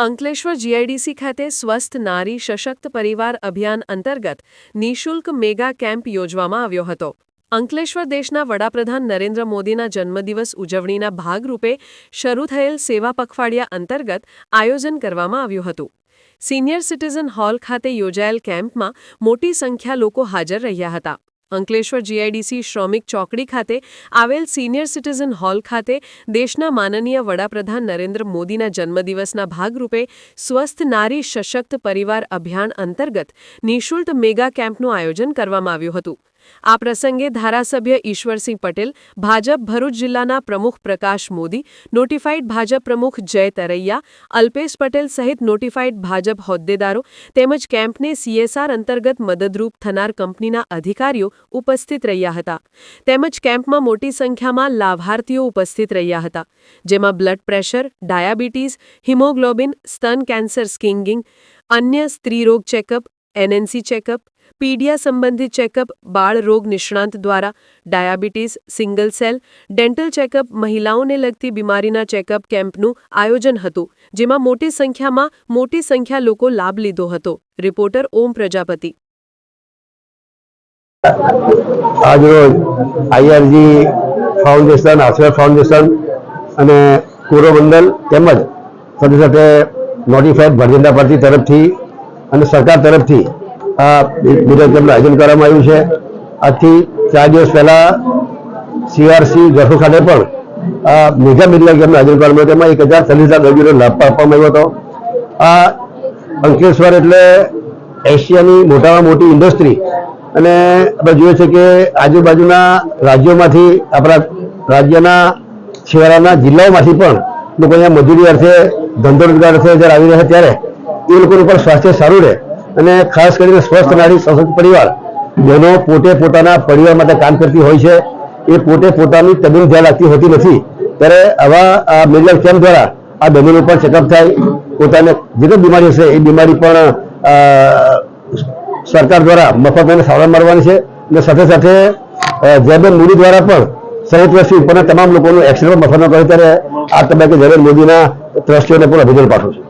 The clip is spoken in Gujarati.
અંકલેશ્વર જીઆઈડીસી ખાતે સ્વસ્થ નારી સશક્ત પરિવાર અભિયાન અંતર્ગત નિઃશુલ્ક મેગા કેમ્પ યોજવામાં આવ્યો હતો. અંકલેશ્વર દેશના વડાપ્રધાન નરેન્દ્ર મોદીના જન્મદિવસ ઉજવણીના ભાગરૂપે શરૂ થયેલ સેવા પખવાડિયા અંતર્ગત આયોજન કરવામાં આવ્યું હતું. સિનિયર સિટીઝન હોલ ખાતે યોજાયેલ કેમ્પમાં મોટી સંખ્યા લોકો હાજર રહ્યા હતા. અંકલેશ્વર જીઆઈડીસી શ્રમિક ચોકડી ખાતે આવેલ સિનિયર સિટીઝન હોલ ખાતે દેશના માનનીય વડાપ્રધાન નરેન્દ્ર મોદીના જન્મદિવસના ભાગરૂપે સ્વસ્થ નારી સશક્ત પરિવાર અભિયાન અંતર્ગત નિઃશુલ્ક મેગા કેમ્પનું આયોજન કરવામાં આવ્યું હતું. આ પ્રસંગે ધારાસભ્ય ઈશ્વરસિંહ પટેલ, ભાજપ ભરૂચ જિલ્લાના પ્રમુખ પ્રકાશ મોદી નોટિફાઈડ ભાજપ પ્રમુખ જય તરૈયા, અલ્પેશ પટેલ સહિત નોટિફાઈડ ભાજપ હોદ્દેદારો તેમજ કેમ્પને સીએસઆર અંતર્ગત મદદરૂપ થનાર કંપનીના અધિકારીઓ ઉપસ્થિત રહ્યા હતા. તેમજ કેમ્પમાં મોટી સંખ્યામાં લાભાર્થીઓ ઉપસ્થિત રહ્યા હતા, જેમાં બ્લડ પ્રેશર, ડાયાબિટીસ, હિમોગ્લોબિન, સ્તન કેન્સર સ્કિંગિંગ, અન્ય સ્ત્રીરોગ ચેકઅપ, એનએનસી ચેકઅપ પીડિયા સંબંધિત ચેકઅપ બાળ રોગ નિષ્ણાંત દ્વારા, diabetes, single cell, dental checkup મહિલાઓને લગતી બીમારીના ચેકઅપ કેમ્પનું આયોજન હતું, જેમાં મોટી સંખ્યામાં મોટી સંખ્યા લોકો લાભ લીધો હતો. રિપોર્ટર ઓમ પ્રજાપતિ. આજરોજ આઈઆરજી ફાઉન્ડેશન, આશ્રય ફાઉન્ડેશન અને કોરોમંડલ તેમજ સાથે સાથે નોટિફાઈડ ભારતીય પાર્ટી તરફથી અને સરકાર તરફથી આ મેડિકલ કેમ્પનું આયોજન કરવામાં આવ્યું છે. આજથી ચાર દિવસ પહેલાં સીઆરસી ગઢો ખાતે પણ આ મેગા મેડિકલ કેમ્પનું આયોજન કરવામાં આવ્યું તેમાં એક હજાર ચાલીસ લાખ દર્દીઓને લાભ આપવામાં આવ્યો હતો. આ અંકલેશ્વર એટલે એશિયાની મોટામાં મોટી ઇન્ડસ્ટ્રી. અને આપણે જોઈએ છે કે આજુબાજુના રાજ્યોમાંથી આપણા રાજ્યના છેવાડાના જિલ્લાઓમાંથી પણ લોકો અહીંયા મજૂરી અર્થે ધંધો રોજગાર અર્થે જ્યારે આવી રહ્યા ત્યારે એ લોકોનું પણ સ્વાસ્થ્ય સારું રહે. અને ખાસ કરીને સ્વસ્થ નારી સશક્ત પરિવાર, જેનો પોતે પોતાના પરિવાર માટે કામ કરતી હોય છે, એ પોતે પોતાની તબીબ ધ્યાન રાખતી હોતી નથી. ત્યારે આવા આ મેડિકલ કેમ્પ દ્વારા આ બહેનો પણ ચેકઅપ થાય, પોતાને જે કંઈ બીમારી હશે, એ બીમારી પણ સરકાર દ્વારા મફતમાં સારવાર મળવાની છે. અને સાથે સાથે જયબેન મોદી દ્વારા પણ સાહીઠ ઉપરના તમામ લોકોનું એક્સિડન્ટ મફતમાં કરે ત્યારે આ તબક્કે જયબેન મોદીના ટ્રસ્ટીઓને પણ અભિનંદન પાઠવું છું.